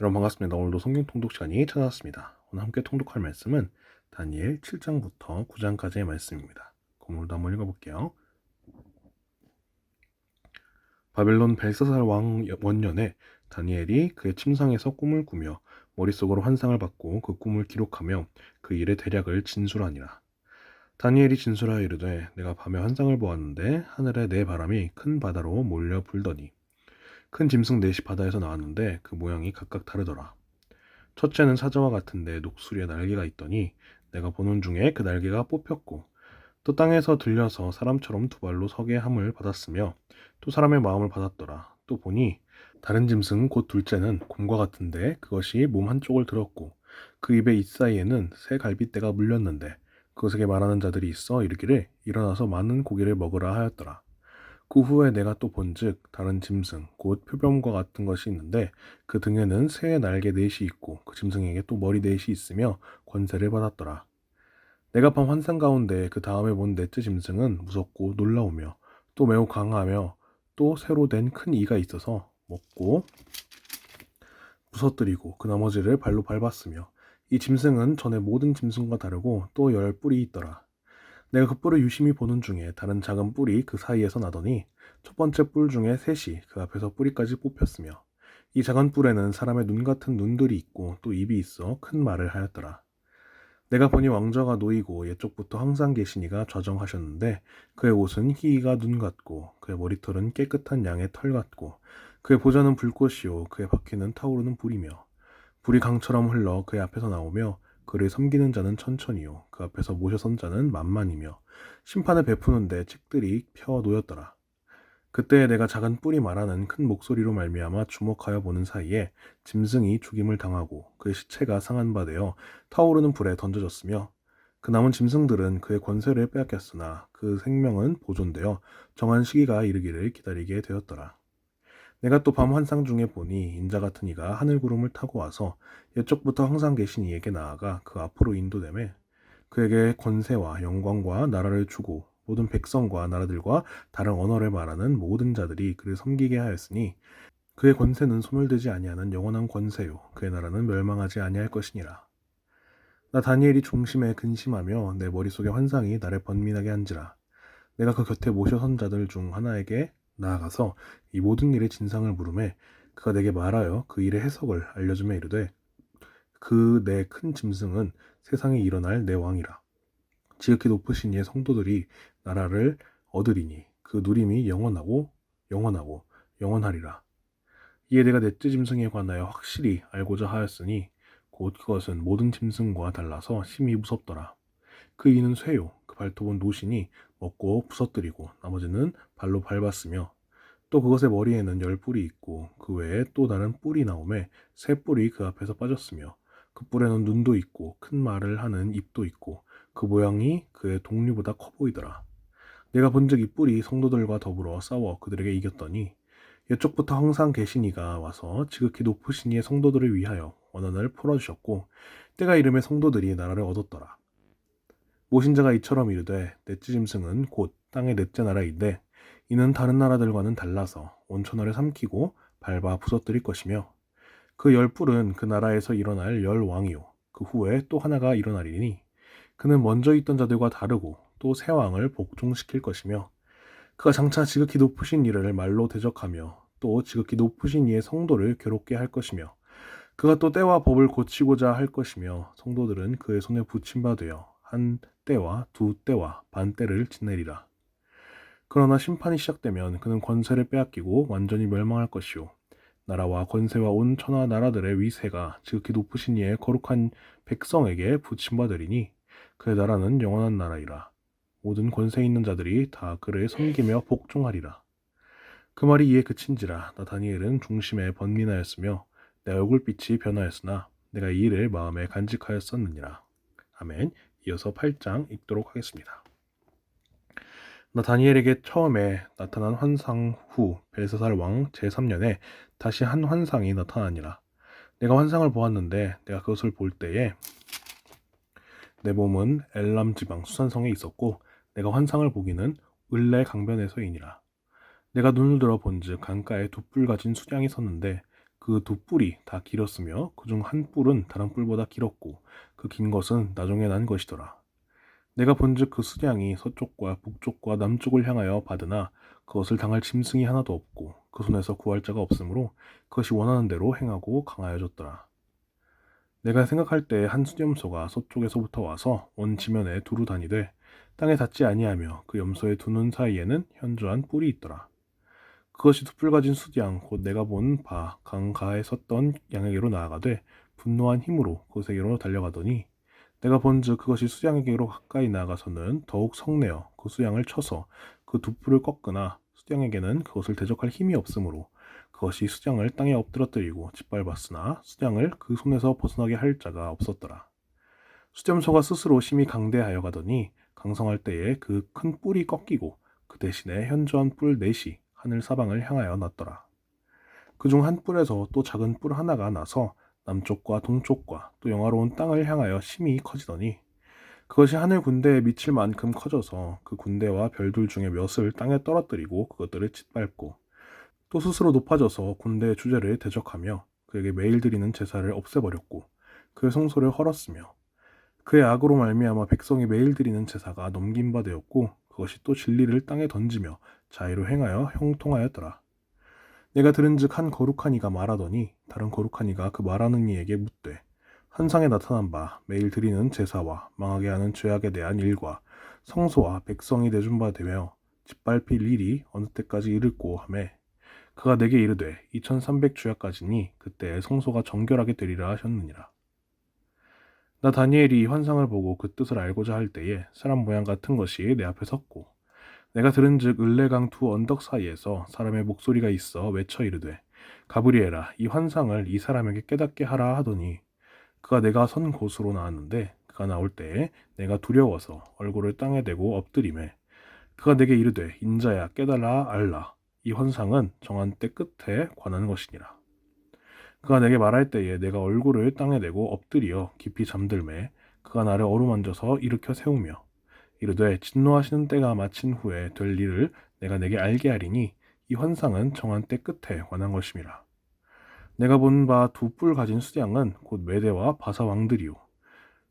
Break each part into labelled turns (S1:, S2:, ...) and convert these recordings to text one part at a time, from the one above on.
S1: 여러분 반갑습니다. 오늘도 성경 통독 시간이 찾아왔습니다. 오늘 함께 통독할 말씀은 다니엘 7장부터 9장까지의 말씀입니다. 오늘도 한번 읽어볼게요. 바벨론 벨사살 왕 원년에 다니엘이 그의 침상에서 꿈을 꾸며 머릿속으로 환상을 받고 그 꿈을 기록하며 그 일의 대략을 진술하니라. 다니엘이 진술하여 이르되 내가 밤에 환상을 보았는데 하늘에 네 바람이 큰 바다로 몰려 불더니 큰 짐승 넷이 바다에서 나왔는데 그 모양이 각각 다르더라. 첫째는 사자와 같은데 녹수리에 날개가 있더니 내가 보는 중에 그 날개가 뽑혔고 또 땅에서 들려서 사람처럼 두 발로 서게 함을 받았으며 또 사람의 마음을 받았더라. 또 보니 다른 짐승 곧 둘째는 곰과 같은데 그것이 몸 한쪽을 들었고 그 입의 잇사이에는 새 갈빗대가 물렸는데 그것에게 말하는 자들이 있어 이르기를 일어나서 많은 고기를 먹으라 하였더라. 그 후에 내가 또 본즉 다른 짐승 곧 표범과 같은 것이 있는데 그 등에는 새의 날개 넷이 있고 그 짐승에게 또 머리 넷이 있으며 권세를 받았더라. 내가 본 환상 가운데 그 다음에 본 넷째 짐승은 무섭고 놀라우며 또 매우 강하며 또 새로 된 큰 이가 있어서 먹고 부서뜨리고 그 나머지를 발로 밟았으며 이 짐승은 전에 모든 짐승과 다르고 또 열 뿔이 있더라. 내가 그 뿔을 유심히 보는 중에 다른 작은 뿔이 그 사이에서 나더니 첫 번째 뿔 중에 셋이 그 앞에서 뿌리까지 뽑혔으며 이 작은 뿔에는 사람의 눈 같은 눈들이 있고 또 입이 있어 큰 말을 하였더라. 내가 보니 왕자가 놓이고 예쪽부터 항상 계시니가 좌정하셨는데 그의 옷은 희가 눈 같고 그의 머리털은 깨끗한 양의 털 같고 그의 보좌는 불꽃이요 그의 바퀴는 타오르는 불이며 불이 강처럼 흘러 그의 앞에서 나오며 그를 섬기는 자는 천천히요 그 앞에서 모셔선 자는 만만이며 심판을 베푸는데 책들이 펴 놓였더라. 그때 내가 작은 뿔이 말하는 큰 목소리로 말미암아 주목하여 보는 사이에 짐승이 죽임을 당하고 그의 시체가 상한 바 되어 타오르는 불에 던져졌으며 그 남은 짐승들은 그의 권세를 빼앗겼으나 그 생명은 보존되어 정한 시기가 이르기를 기다리게 되었더라. 내가 또 밤 환상 중에 보니 인자 같은 이가 하늘 구름을 타고 와서 옛적부터 항상 계신 이에게 나아가 그 앞으로 인도됨에 그에게 권세와 영광과 나라를 주고 모든 백성과 나라들과 다른 언어를 말하는 모든 자들이 그를 섬기게 하였으니 그의 권세는 소멸되지 아니하는 영원한 권세요 그의 나라는 멸망하지 아니할 것이니라. 나 다니엘이 중심에 근심하며 내 머릿속의 환상이 나를 번민하게 한지라. 내가 그 곁에 모셔선 자들 중 하나에게 나아가서 이 모든 일의 진상을 물음에 그가 내게 말하여 그 일의 해석을 알려주며 이르되 그 내 큰 짐승은 세상에 일어날 내 왕이라. 지극히 높으신 이의 성도들이 나라를 얻으리니 그 누림이 영원하고 영원하고 영원하리라. 이에 내가 넷째 짐승에 관하여 확실히 알고자 하였으니 곧 그것은 모든 짐승과 달라서 심히 무섭더라. 그 이는 쇠요. 그 발톱은 노신이 먹고 부서뜨리고 나머지는 발로 밟았으며 또 그것의 머리에는 열 뿔이 있고 그 외에 또 다른 뿔이 나오매 새 뿔이 그 앞에서 빠졌으며 그 뿔에는 눈도 있고 큰 말을 하는 입도 있고 그 모양이 그의 동류보다 커 보이더라. 내가 본즉 이 뿔이 성도들과 더불어 싸워 그들에게 이겼더니 옛적부터 항상 계신 이가 와서 지극히 높으신 이의 성도들을 위하여 원한을 풀어주셨고 때가 이름의 성도들이 나라를 얻었더라. 모신 자가 이처럼 이르되 넷째 짐승은 곧 땅의 넷째 나라인데 이는 다른 나라들과는 달라서 온천하를 삼키고 밟아 부서뜨릴 것이며 그 열 뿔은 그 나라에서 일어날 열 왕이요. 그 후에 또 하나가 일어나리니 그는 먼저 있던 자들과 다르고 또 새 왕을 복종시킬 것이며 그가 장차 지극히 높으신 이를 말로 대적하며 또 지극히 높으신 이의 성도를 괴롭게 할 것이며 그가 또 때와 법을 고치고자 할 것이며 성도들은 그의 손에 붙임 바 되어 한 때와 두 때와 반 때를 지내리라. 그러나 심판이 시작되면 그는 권세를 빼앗기고 완전히 멸망할 것이요. 나라와 권세와 온 천하 나라들의 위세가 지극히 높으신 이의 거룩한 백성에게 붙임받으리니 그의 나라는 영원한 나라이라. 모든 권세 있는 자들이 다 그를 섬기며 복종하리라. 그 말이 이에 그친지라 나 다니엘은 중심에 번민하였으며 내 얼굴빛이 변하였으나 내가 이 일을 마음에 간직하였었느니라. 아멘. 이어서 8장 읽도록 하겠습니다. 나 다니엘에게 처음에 나타난 환상 후 벨사살 왕 제3년에 다시 한 환상이 나타나니라. 내가 환상을 보았는데 내가 그것을 볼 때에 내 몸은 엘람 지방 수산성에 있었고 내가 환상을 보기는 을레 강변에서이니라. 내가 눈을 들어 본즉 강가에 두 뿔 가진 수량이 섰는데 그그두 뿔이 다 길었으며 그 중 한 뿔은 다른 뿔보다 길었고 그 긴 것은 나중에 난 것이더라. 내가 본즉 그 수량이 서쪽과 북쪽과 남쪽을 향하여 받으나 그것을 당할 짐승이 하나도 없고 그 손에서 구할 자가 없으므로 그것이 원하는 대로 행하고 강하여졌더라. 내가 생각할 때한 수염소가 서쪽에서부터 와서 온 지면에 두루 다니되 땅에 닿지 아니하며 그 염소의 두 눈 사이에는 현저한 뿔이 있더라. 그것이 두뿔 가진 수양 곧 내가 본 바 강가에 섰던 양에게로 나아가되 분노한 힘으로 그곳에게로 달려가더니 내가 본즉 그것이 수양에게로 가까이 나아가서는 더욱 성내어 그 수양을 쳐서 그 두 뿔을 꺾으나 수양에게는 그것을 대적할 힘이 없으므로 그것이 수장을 땅에 엎드러뜨리고 짓밟았으나 수장을 그 손에서 벗어나게 할 자가 없었더라. 수점소가 스스로 심히 강대하여 가더니 강성할 때에 그 큰 뿔이 꺾이고 그 대신에 현저한 뿔 넷이 하늘 사방을 향하여 났더라. 그 중 한 뿔에서 또 작은 뿔 하나가 나서 남쪽과 동쪽과 또 영화로운 땅을 향하여 심히 커지더니 그것이 하늘 군대에 미칠 만큼 커져서 그 군대와 별들 중에 몇을 땅에 떨어뜨리고 그것들을 짓밟고 또 스스로 높아져서 군대의 주제를 대적하며 그에게 매일 드리는 제사를 없애버렸고 그의 성소를 헐었으며 그의 악으로 말미암아 백성이 매일 드리는 제사가 넘긴 바 되었고 그것이 또 진리를 땅에 던지며 자의로 행하여 형통하였더라. 내가 들은즉 한 거룩한 이가 말하더니 다른 거룩한 이가 그 말하는 이에게 묻되 환상에 나타난 바 매일 드리는 제사와 망하게 하는 죄악에 대한 일과 성소와 백성이 내준 바 되며 짓밟힐 일이 어느 때까지 이를고 하매 그가 내게 이르되 2300 주야까지니 그때 성소가 정결하게 되리라 하셨느니라. 나 다니엘이 환상을 보고 그 뜻을 알고자 할 때에 사람 모양 같은 것이 내 앞에 섰고 내가 들은즉 을레강 두 언덕 사이에서 사람의 목소리가 있어 외쳐 이르되 가브리엘아 이 환상을 이 사람에게 깨닫게 하라 하더니 그가 내가 선 곳으로 나왔는데 그가 나올 때에 내가 두려워서 얼굴을 땅에 대고 엎드림에 그가 내게 이르되 인자야 깨달아 알라 이 환상은 정한 때 끝에 관한 것이니라. 그가 내게 말할 때에 내가 얼굴을 땅에 대고 엎드려 깊이 잠들매 그가 나를 어루만져서 일으켜 세우며 이르되 진노하시는 때가 마친 후에 될 일을 내가 내게 알게 하리니 이 환상은 정한 때 끝에 관한 것임이라. 내가 본 바 두 뿔 가진 수장은 곧 메대와 바사 왕들이요.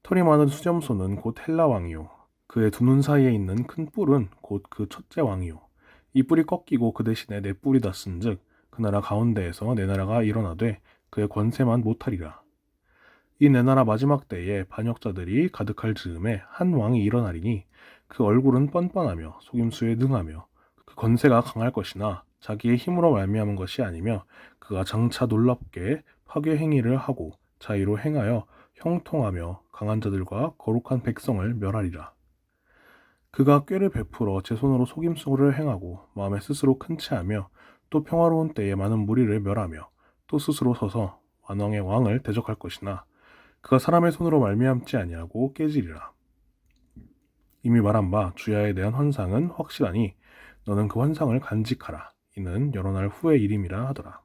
S1: 털이 많은 수점소는 곧 헬라 왕이요. 그의 두 눈 사이에 있는 큰 뿔은 곧 그 첫째 왕이요. 이 뿔이 꺾이고 그 대신에 내 뿔이 닿은즉 그 나라 가운데에서 내 나라가 일어나되 그의 권세만 못하리라. 이 내 나라 마지막 때에 반역자들이 가득할 즈음에 한 왕이 일어나리니 그 얼굴은 뻔뻔하며 속임수에 능하며 그 권세가 강할 것이나 자기의 힘으로 말미암은 것이 아니며 그가 장차 놀랍게 파괴 행위를 하고 자의로 행하여 형통하며 강한 자들과 거룩한 백성을 멸하리라. 그가 꾀를 베풀어 제 손으로 속임수를 행하고 마음에 스스로 큰 채하며 또 평화로운 때에 많은 무리를 멸하며 또 스스로 서서 완왕의 왕을 대적할 것이나 그가 사람의 손으로 말미암지 아니하고 깨지리라. 이미 말한 바 주야에 대한 환상은 확실하니 너는 그 환상을 간직하라. 이는 여러 날 후의 일임이라 하더라.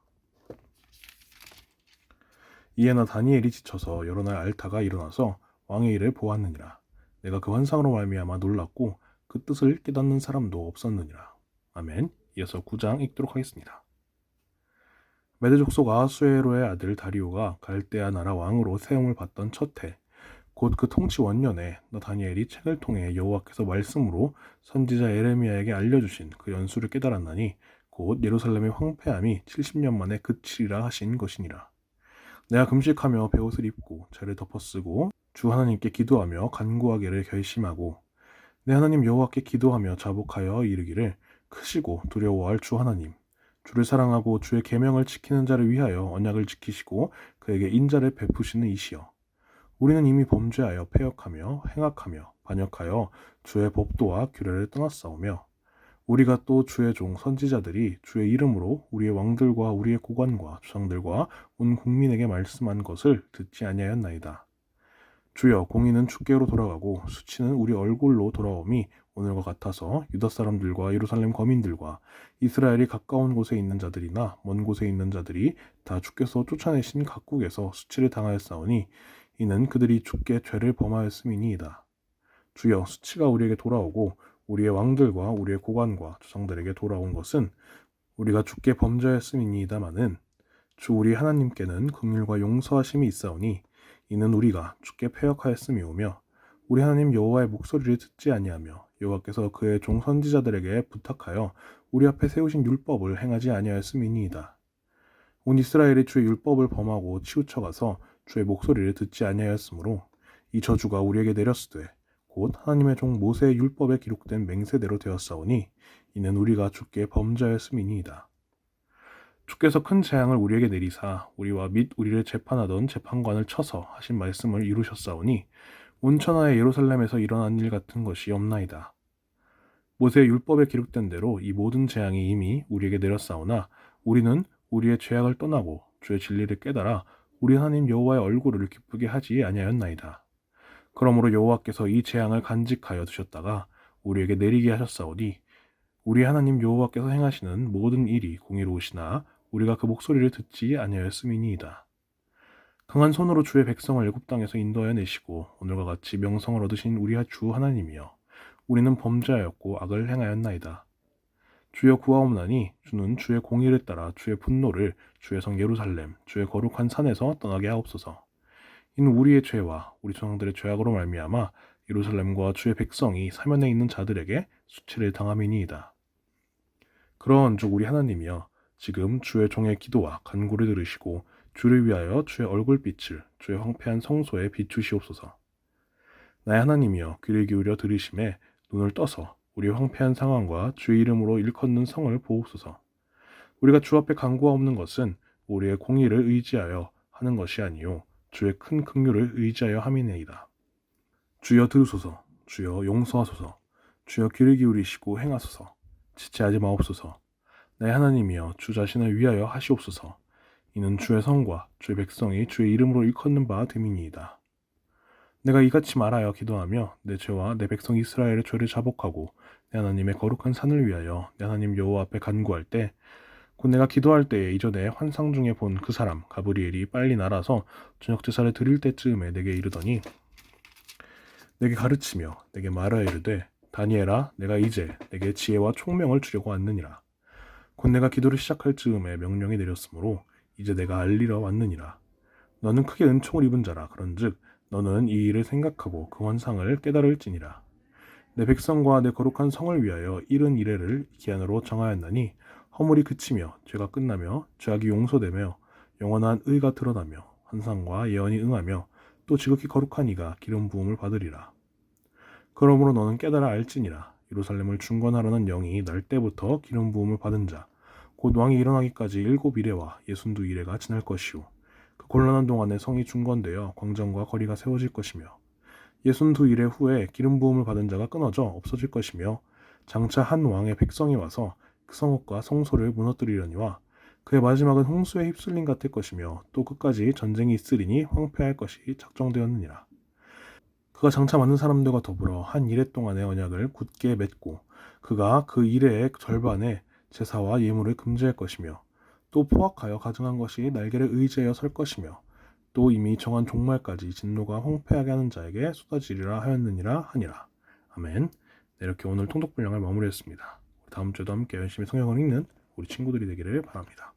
S1: 이에 나 다니엘이 지쳐서 여러 날 알타가 일어나서 왕의 일을 보았느니라. 내가 그 환상으로 말미암아 놀랐고 그 뜻을 깨닫는 사람도 없었느니라. 아멘. 이어서 9장 읽도록 하겠습니다. 메드 족속 아수에로의 아들 다리오가 갈대아 나라 왕으로 세움을 받던 첫해 곧 그 통치 원년에 너 다니엘이 책을 통해 여호와께서 말씀으로 선지자 에레미야에게 알려주신 그 연수를 깨달았나니 곧 예루살렘의 황폐함이 70년 만에 그치리라 하신 것이니라. 내가 금식하며 베옷을 입고 자를 덮어쓰고 주 하나님께 기도하며 간구하기를 결심하고 내 하나님 여호와께 기도하며 자복하여 이르기를 크시고 두려워할 주 하나님 주를 사랑하고 주의 계명을 지키는 자를 위하여 언약을 지키시고 그에게 인자를 베푸시는 이시여 우리는 이미 범죄하여 패역하며 행악하며 반역하여 주의 법도와 규례를 떠났사오며 우리가 또 주의 종 선지자들이 주의 이름으로 우리의 왕들과 우리의 고관과 주상들과 온 국민에게 말씀한 것을 듣지 아니하였나이다. 주여 공의는 주께로 돌아가고 수치는 우리 얼굴로 돌아옴이 오늘과 같아서 유다 사람들과 예루살렘 거민들과 이스라엘이 가까운 곳에 있는 자들이나 먼 곳에 있는 자들이 다 주께서 쫓아내신 각국에서 수치를 당하였사오니 이는 그들이 주께 죄를 범하였음이니이다. 주여 수치가 우리에게 돌아오고 우리의 왕들과 우리의 고관과 조상들에게 돌아온 것은 우리가 주께 범죄하였음이니이다마는 주 우리 하나님께는 긍휼과 용서하심이 있사오니 이는 우리가 주께 패역하였음이오며 우리 하나님 여호와의 목소리를 듣지 아니하며 여호와께서 그의 종 선지자들에게 부탁하여 우리 앞에 세우신 율법을 행하지 아니하였음이니이다. 온 이스라엘이 주의 율법을 범하고 치우쳐가서 주의 목소리를 듣지 아니하였으므로 이 저주가 우리에게 내렸으되 곧 하나님의 종 모세의 율법에 기록된 맹세대로 되었사오니 이는 우리가 주께 범죄하였음이니이다. 주께서 큰 재앙을 우리에게 내리사 우리와 및 우리를 재판하던 재판관을 쳐서 하신 말씀을 이루셨사오니 온 천하의 예루살렘에서 일어난 일 같은 것이 없나이다. 모세의 율법에 기록된 대로 이 모든 재앙이 이미 우리에게 내렸사오나 우리는 우리의 죄악을 떠나고 주의 진리를 깨달아 우리 하나님 여호와의 얼굴을 기쁘게 하지 아니하였나이다. 그러므로 여호와께서 이 재앙을 간직하여 두셨다가 우리에게 내리게 하셨사오니 우리 하나님 여호와께서 행하시는 모든 일이 공의로우시나 우리가 그 목소리를 듣지 아니하였음이니이다. 강한 손으로 주의 백성을 애굽 땅에서 인도하여 내시고 오늘과 같이 명성을 얻으신 우리 주 하나님이여 우리는 범죄하였고 악을 행하였나이다. 주여 구하옵나니 주는 주의 공의를 따라 주의 분노를 주의 성 예루살렘 주의 거룩한 산에서 떠나게 하옵소서. 이는 우리의 죄와 우리 조상들의 죄악으로 말미암아 예루살렘과 주의 백성이 사면에 있는 자들에게 수치를 당함이니이다. 그러한즉 우리 하나님이여 지금 주의 종의 기도와 간구를 들으시고 주를 위하여 주의 얼굴빛을 주의 황폐한 성소에 비추시옵소서. 나의 하나님이여 귀를 기울여 들으심에 눈을 떠서 우리 황폐한 상황과 주의 이름으로 일컫는 성을 보옵소서. 우리가 주 앞에 간구하옵는 것은 우리의 공의를 의지하여 하는 것이 아니요 주의 큰 긍휼을 의지하여 함이니이다. 주여 들으소서, 주여 용서하소서, 주여 귀를 기울이시고 행하소서, 지체하지 마옵소서. 내 하나님이여 주 자신을 위하여 하시옵소서. 이는 주의 성과 주의 백성이 주의 이름으로 일컫는 바 됨이니이다. 내가 이같이 말하여 기도하며 내 죄와 내 백성 이스라엘의 죄를 자복하고 내 하나님의 거룩한 산을 위하여 내 하나님 여호와 앞에 간구할 때 곧 내가 기도할 때에 이전에 환상 중에 본 그 사람 가브리엘이 빨리 날아서 저녁 제사를 드릴 때쯤에 내게 이르더니 내게 가르치며 내게 말하여 이르되 다니엘아 내가 이제 내게 지혜와 총명을 주려고 왔느니라 곧 내가 기도를 시작할 즈음에 명령이 내렸으므로 이제 내가 알리러 왔느니라 너는 크게 은총을 입은 자라 그런즉 너는 이 일을 생각하고 그 환상을 깨달을지니라 내 백성과 내 거룩한 성을 위하여 이른 이래를 기한으로 정하였나니 허물이 그치며 죄가 끝나며 죄악이 용서되며 영원한 의가 드러나며 환상과 예언이 응하며 또 지극히 거룩한 이가 기름 부음을 받으리라. 그러므로 너는 깨달아 알지니라. 예루살렘을 중건하려는 영이 날 때부터 기름 부음을 받은 자, 곧 왕이 일어나기까지 일곱 이래와 예순두 이래가 지날 것이요. 그 곤란한 동안에 성이 중건되어 광장과 거리가 세워질 것이며, 예순두 이래 후에 기름 부음을 받은 자가 끊어져 없어질 것이며, 장차 한 왕의 백성이 와서 그 성읍과 성소를 무너뜨리려니와 그의 마지막은 홍수에 휩쓸린 같을 것이며 또 끝까지 전쟁이 있으리니 황폐할 것이 작정되었느니라. 그가 장차 많은 사람들과 더불어 한 이래 동안의 언약을 굳게 맺고 그가 그 이래의 절반의 제사와 예물을 금지할 것이며 또 포악하여 가증한 것이 날개를 의지하여 설 것이며 또 이미 정한 종말까지 진노가 황폐하게 하는 자에게 쏟아지리라 하였느니라 하니라. 아멘. 네, 이렇게 오늘 통독 분량을 마무리했습니다. 다음 주에도 함께 열심히 성경을 읽는 우리 친구들이 되기를 바랍니다.